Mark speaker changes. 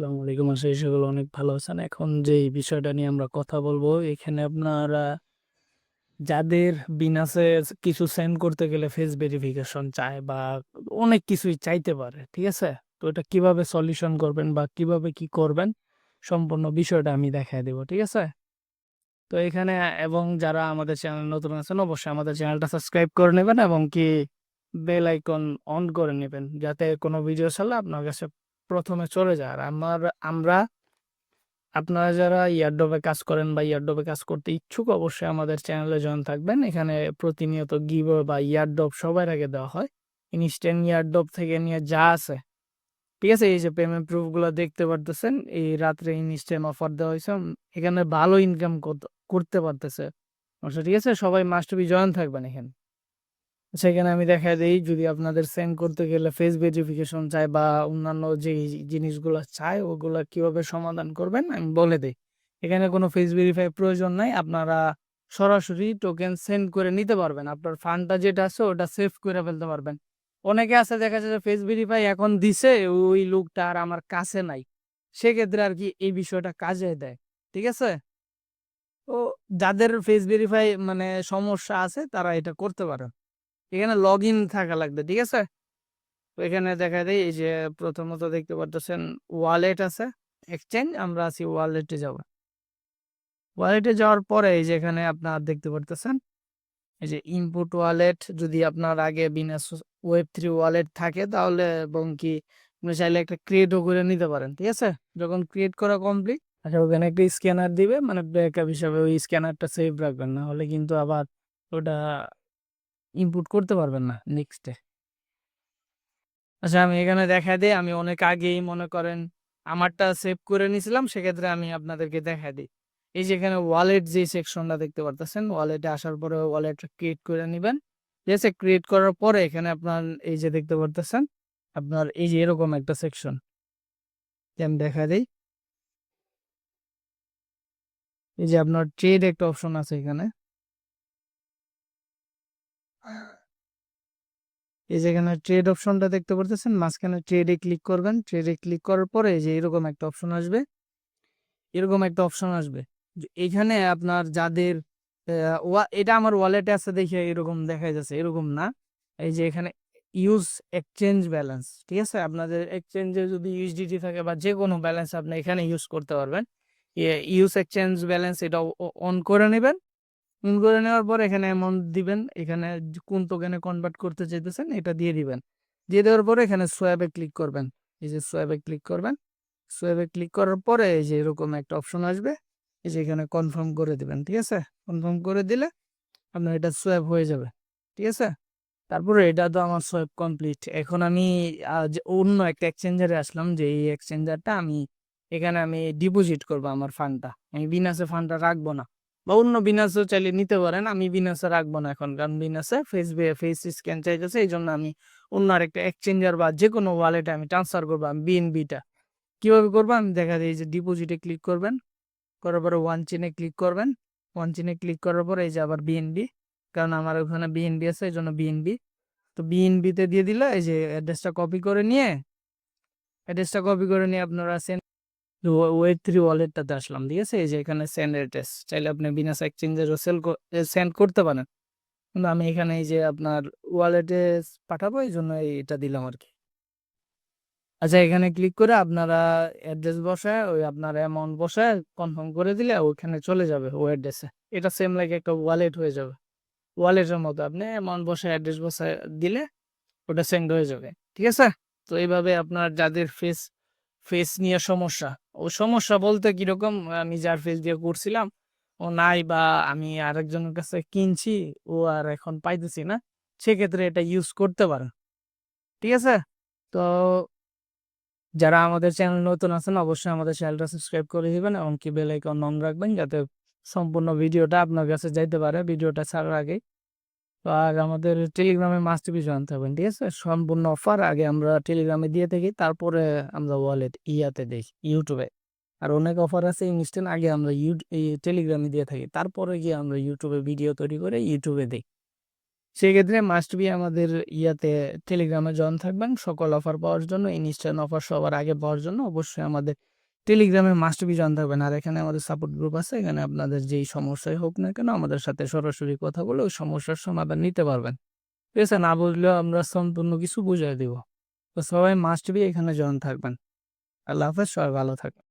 Speaker 1: আসসালামু আলাইকুম আশা সকলে অনেক ভালো আছেন। এখন যেই বিষয়টা নিয়ে আমরা কথা বলব, এখানে আপনারা যাদের বিনাসে কিছু সেন্ড করতে গেলে ফেস ভেরিফিকেশন চায় বা অনেক কিছুই চাইতে পারে। ঠিক আছে? তো এটা কীভাবে সলিউশন করবেন বা কীভাবে কি করবেন সম্পূর্ণ বিষয়টা আমি দেখায় দেব। ঠিক আছে? তো এখানে এবং যারা আমাদের চ্যানেল নতুন আছেন অবশ্যই আমাদের চ্যানেলটা সাবস্ক্রাইব করে নেবেন এবং কি বেল আইকন অন করে নেবেন যাতে কোনো ভিডিও ছাড়লে আপনার কাছে প্রথমে চলে যায়। আর আমার, আমরা, আপনারা যারা ইয়ারড্রপে কাজ করেন বা ইয়ারড্রপে কাজ করতে ইচ্ছুক, অবশ্যই আমাদের চ্যানেলে জয়েন থাকবেন। এখানে প্রতিনিয়ত গিভওয়ে বা ইয়ারড্রপ সবার আগে দেওয়া হয়। ইনস্ট্যান্ট ইয়ারড্রপ থেকে নিয়ে যা আছে ঠিক আছে? এই যে পেমেন্ট প্রুফগুলা দেখতে পারতেছেন। এই রাত্রে ইনস্ট্যান্ট অফার দেওয়া হয়েছে এখানে ভালো ইনকাম করতে পারতেছে। ঠিক আছে? সবাই মাস্ট বি জয়েন থাকবেন এখানে। এখানে আমি দেখা দেই, যদি আপনাদের সেন্ড করতে গেলে ফেস ভেরিফিকেশন চাই বা অন্যান্য যেই জিনিসগুলা চায়, ওগুলা কীভাবে সমাধান করবেন, আমি বলে দিই এখানে কোনো ফেস ভেরিফাই প্রয়োজন নাই। আপনারা সরাসরি টোকেন সেন্ড করে নিতে পারবেন। আপনার ফান্ডটা যেটা আছে, ওটা সেভ করে ফেলতে পারবেন। অনেকে আছে, দেখা যায় যে ফেস ভেরিফাই এখন দিছে, ওই লোকটা আর আমার কাছে নাই। সেক্ষেত্রে আর কি এই বিষয়টা কাজে দেয়। ঠিক আছে? তো যাদের ফেস ভেরিফাই মানে সমস্যা আছে, তারা এটা করতে পারে। এখানে লগ ইন থাকা লাগবে। ঠিক আছে? তো এখানে দেখায় দেই এই যে প্রথমত দেখতে পারতেছেন ওয়ালেট আছে, এক্সচেঞ্জ আমরা আছি ওয়ালেটে যাব। ওয়ালেটে যাওয়ার পরে এই যে এখানে আপনার দেখতে পারতেছেন এই যে ইনপুট ওয়ালেট যদি আপনার আগে বিনাস ওয়েব3 ওয়ালেট থাকে তাহলে এবং কি আপনি চাইলে একটা ক্রিয়েটও করে নিতে পারেন। ঠিক আছে? যখন ক্রিয়েট করা কমপ্লিট আচ্ছা ওখানে একটা স্ক্যানার দিবে মানে ব্যাকআপ হিসাবে ওই স্ক্যানারটা সেভ রাখবেন। না হলে কিন্তু আবার ওটা ইনপুট করতে পারবেন না নেক্সটে আচ্ছা আমি এখানে দেখা দেই, আমি অনেক আগেই মনে করেন আমারটা সেভ করে নিছিলাম সেক্ষেত্রে আমি আপনাদেরকে দেখায় দিই এই যে এখানে ওয়ালেট যে সেকশনটা দেখতে পারতেছেন ওয়ালেটে আসার পরে ওয়ালেটটা ক্রিয়েট করে নিবেন। ঠিক আছে? ক্রিয়েট করার পরে এখানে আপনার এই যে দেখতে পারতেছেন, আপনার এই যে এরকম একটা সেকশন। আমি দেখা দিই এই যে আপনার ট্রেড একটা অপশন আছে এখানে। এই যেখানে ট্রেড অপশনটা দেখতে পারতেছেন, মাঝখানে ট্রেডে ক্লিক করবেন। ট্রেডে ক্লিক করার পরে যে এরকম একটা অপশন আসবে। এরকম একটা অপশন আসবে। এখানে আপনার যাদের এটা আমার ওয়ালেটে আছে দেখে এরকম দেখা যাচ্ছে। এরকম না। এই যে এখানে ইউজ এক্সচেঞ্জ ব্যালেন্স। ঠিক আছে? আপনাদের এক্সচেঞ্জে যদি ইউএসডিটি থাকে বা যে কোনো ব্যালেন্স আপনি এখানে ইউজ করতে পারবেন। ইউজ এক্সচেঞ্জ ব্যালেন্স এটা অন করে নিবেন। অন করে নেওয়ার পর এখানে অ্যামাউন্ট দিবেন। এখানে কোন টোকেনে কনভার্ট করতে চাইতেছেন এটা দিয়ে দিবেন। দিয়ে দেওয়ার পরে এখানে সোয়াবে ক্লিক করবেন। এই যে সোয়াবে ক্লিক করবেন। সোয়াপ এ ক্লিক করার পরে এই যে এরকম একটা অপশন আসবে। এই যে এখানে কনফার্ম করে দিবেন। ঠিক আছে? কনফার্ম করে দিলে আপনার এটা সোয়াব হয়ে যাবে। ঠিক আছে? তারপরে এটা তো আমার সোয়াপ কমপ্লিট। এখন আমি অন্য একটা এক্সচেঞ্জারে আসলাম, যে এই এক্সচেঞ্জারটা আমি, এখানে আমি ডিপোজিট করব আমার ফান্ডটা। আমি বিনাসে ফান্ডটা রাখব না। বা অন্য বিনাসেও চাইলে নিতে পারেন। আমি বিনাসে রাখব না এখন। কারণ বিনাসে ফেস ফেস স্ক্যান চাইতেছে এই জন্য আমি অন্য আরেকটা এক্সচেঞ্জার বা যেকোনো ওয়ালেটে আমি ট্রান্সফার করব, আমি বিএনবিটা। কীভাবে করব আমি দেখা দেই যে ডিপোজিটে ক্লিক করবেন। করার পরে ওয়ান চেইন এ ক্লিক করবেন। ওয়ান চেইন এ ক্লিক করার পরে এই যে আবার বিএনবি কারণ আমার ওখানে বিএনবি আছে এই জন্য বিএনবি। তো বিএনবিতে দিয়ে দিলে, এই যে অ্যাড্রেসটা কপি করে নিয়ে অ্যাড্রেসটা কপি করে নিয়ে আপনারা সেন্ড ওয়ে ওয়েব3 ওয়ালেটটাতে আসলাম। ঠিক আছে? এই যে এখানে সেন্ড অ্যাড্রেস। চাইলে আপনি বিনাস এক্সচেঞ্জেরও সেল সেন্ড করতে পারেন। কিন্তু আমি এখানে এই যে আপনার ওয়ালেটে পাঠাবো এইজন্য এটা দিলাম আরকি। আচ্ছা এখানে ক্লিক করে আপনারা অ্যাড্রেস বসায়, ওই আপনার অ্যামাউন্ট বসায় কনফার্ম করে দিলে ওইখানে চলে যাবে ওই অ্যাড্রেসে। এটা সেম লাইক একটা ওয়ালেট হয়ে যাবে। ওয়ালেটের মতো আপনি অ্যামাউন্ট বসায় অ্যাড্রেস বসায় দিলে ওটা সেন্ড হয়ে যাবে। ঠিক আছে? তো এইভাবে আপনার যাদের ফেস ফেস নিয়ে সমস্যা, ও সমস্যা বলতে কীরকম আমি যার ফেস দিয়ে করছিলাম ও নাই বা আমি আরেকজনের কাছে কিনছি ও আর এখন পাইতেছি না। সেক্ষেত্রে এটা ইউজ করতে পারেন। ঠিক আছে? তো যারা আমাদের চ্যানেল নতুন আছেন অবশ্যই আমাদের চ্যানেলটা সাবস্ক্রাইব করে দিবেন এবং কি বেল আইকন অন রাখবেন যাতে সম্পূর্ণ ভিডিওটা আপনার কাছে যাইতে পারে ভিডিওটা ছাড়ার আগেই। তো আর আমাদের টেলিগ্রামে মাস্ট বি জয়েন থাকবেন। ঠিক আছে? সম্পূর্ণ অফার আগে আমরা টেলিগ্রামে দিয়ে থাকি, তারপরে আমরা ওয়ালেট ইয়াতে দেখি ইউটিউবে। আর অনেক অফার আছে ইনস্ট্যান্ট আগে আমরা টেলিগ্রামে দিয়ে থাকি। তারপরে গিয়ে আমরা ইউটিউবে ভিডিও তৈরি করে ইউটিউবে দেই। সেক্ষেত্রে মাস্ট বি আমাদের ইয়াতে টেলিগ্রামে জয়েন থাকবেন, সকল অফার পাওয়ার জন্য ইনস্ট্যান্ট অফার সবার আগে পাওয়ার জন্য, অবশ্যই আমাদের টেলিগ্রামে মাস্ট বি জয়েন থাকবেন আর এখানে আমাদের সাপোর্ট গ্রুপ আছে। এখানে আপনাদের যেই সমস্যাই হোক না কেন, আমাদের সাথে সরাসরি কথা বলে ওই সমস্যার সমাধান নিতে পারবেন। ঠিক আছে? না বুঝলেও আমরা সম্পূর্ণ কিছু বুঝিয়ে দিব। তো সবাই মাস্ট বি এখানে জয়েন থাকবেন। আল্লাহ হাফেজ, সবাই ভালো থাকবেন।